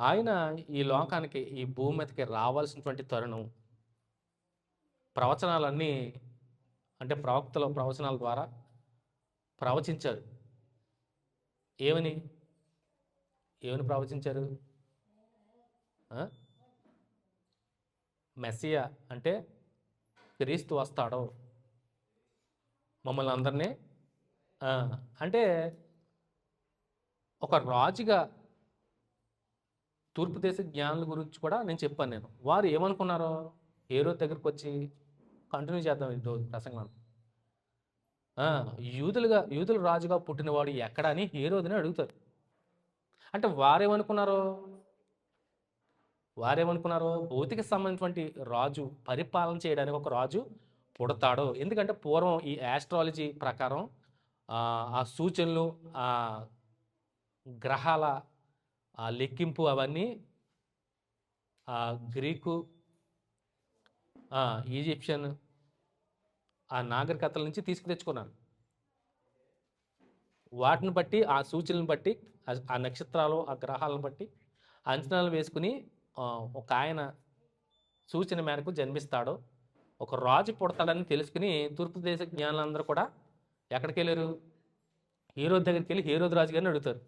ఆయన ఈ లోకానికి ఈ భూమి మీదకి రావాల్సినటువంటి తరుణం ప్రవచనాలన్నీ అంటే ప్రవక్తల ప్రవచనాల ద్వారా ప్రవచించారు. ఏమని? ఏమని ప్రవచించారు? మెస్సియా అంటే క్రీస్తు వస్తాడో మమ్మల్ని అందరినీ అంటే ఒక రాజుగా తూర్పు దేశ జ్ఞానుల గురించి కూడా నేను చెప్పాను నేను. వారు ఏమనుకున్నారో? హీరో దగ్గరికి వచ్చి కంటిన్యూ చేద్దాం ఈ రోజు ప్రసంగం యూదులుగా యూదుల రాజుగా పుట్టినవాడు ఎక్కడ అని హీరోదని అడుగుతారు. అంటే వారేమనుకున్నారో? వారేమనుకున్నారో? భౌతిక సంబంధించినటువంటి రాజు పరిపాలన చేయడానికి ఒక రాజు పుడతాడు. ఎందుకంటే పూర్వం ఈ ఆస్ట్రాలజీ ప్రకారం ఆ సూచనలు ఆ గ్రహాల ఆ లెక్కింపు అవన్నీ ఆ గ్రీకు ఈజిప్షియన్ ఆ నాగరికతల నుంచి తీసుకు తెచ్చుకున్నారు. వాటిని బట్టి ఆ సూచనలను బట్టి ఆ- నక్షత్రాలు ఆ గ్రహాలను బట్టి అంచనాలు వేసుకుని ఒక ఆయన సూచన మేరకు జన్మిస్తాడు ఒక రాజు పుడతాడని తెలుసుకుని తూర్పు దేశ జ్ఞానులందరూ కూడా ఎక్కడికి వెళ్ళారు హీరో దగ్గరికి వెళ్ళి హీరోద్ రాజు గారిని అడుగుతారు.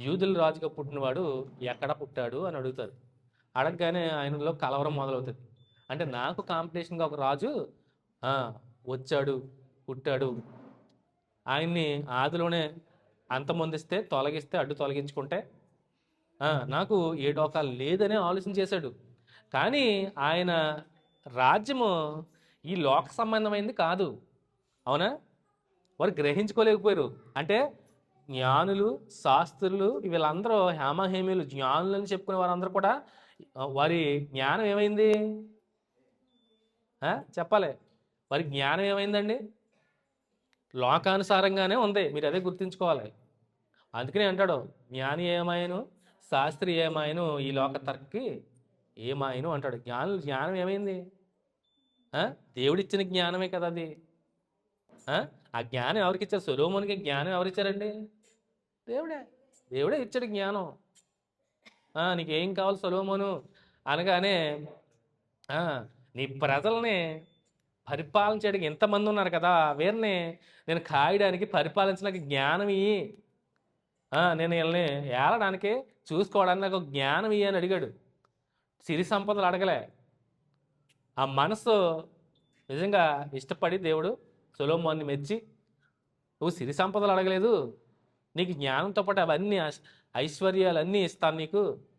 యూదుల రాజుగా పుట్టినవాడు ఎక్కడ పుట్టాడు అని అడుగుతారు. అడగగానే ఆయనలో కలవరం మొదలవుతుంది. అంటే నాకు కాంపిటీషన్గా ఒక రాజు వచ్చాడు పుట్టాడు. ఆయన్ని ఆదిలోనే అంతమొందిస్తే తొలగిస్తే అడ్డు తొలగించుకుంటే నాకు ఏ డోకా లేదనే ఆలోచన చేశాడు. కానీ ఆయన రాజ్యము ఈ లోక సంబంధమైంది కాదు. అవునా? వారు గ్రహించుకోలేకపోయారు. అంటే జ్ఞానులు శాస్త్రులు వీళ్ళందరూ హేమహేమీలు జ్ఞానులు అని చెప్పుకునే వారందరూ కూడా వారి జ్ఞానం ఏమైంది? చెప్పాలి. వారి జ్ఞానం ఏమైందండి? లోకానుసారంగానే ఉంది. మీరు అదే గుర్తుంచుకోవాలి. అందుకనే అంటాడు జ్ఞాని ఏమాయను శాస్త్రి ఏమాయను ఈ లోక తర్కి ఏమాయను అంటాడు. జ్ఞానులు జ్ఞానం ఏమైంది? దేవుడిచ్చిన జ్ఞానమే కదా అది. ఆ? జ్ఞానం ఎవరికి ఇచ్చారు జ్ఞానం ఎవరిచ్చారండి? దేవుడే. దేవుడే ఇచ్చాడు జ్ఞానం. నీకేం కావాలి సొలోమోను? అనగానే నీ ప్రజల్ని పరిపాలించడానికి ఎంతమంది ఉన్నారు కదా వీరిని నేను కాయడానికి పరిపాలించడానికి జ్ఞానం ఇయ్యి నేను వీళ్ళని ఏలడానికి చూసుకోవడానికి నాకు జ్ఞానం ఇయ్యి అని అడిగాడు. సిరి సంపదలు అడగలే. ఆ మనసు నిజంగా ఇష్టపడి దేవుడు సొలోమోన్ని మెచ్చి నువ్వు సిరి సంపదలు అడగలేదు నీకు జ్ఞానంతో పాటు అవన్నీ ఐశ్వర్యాలన్నీ ఇస్తాను నీకు.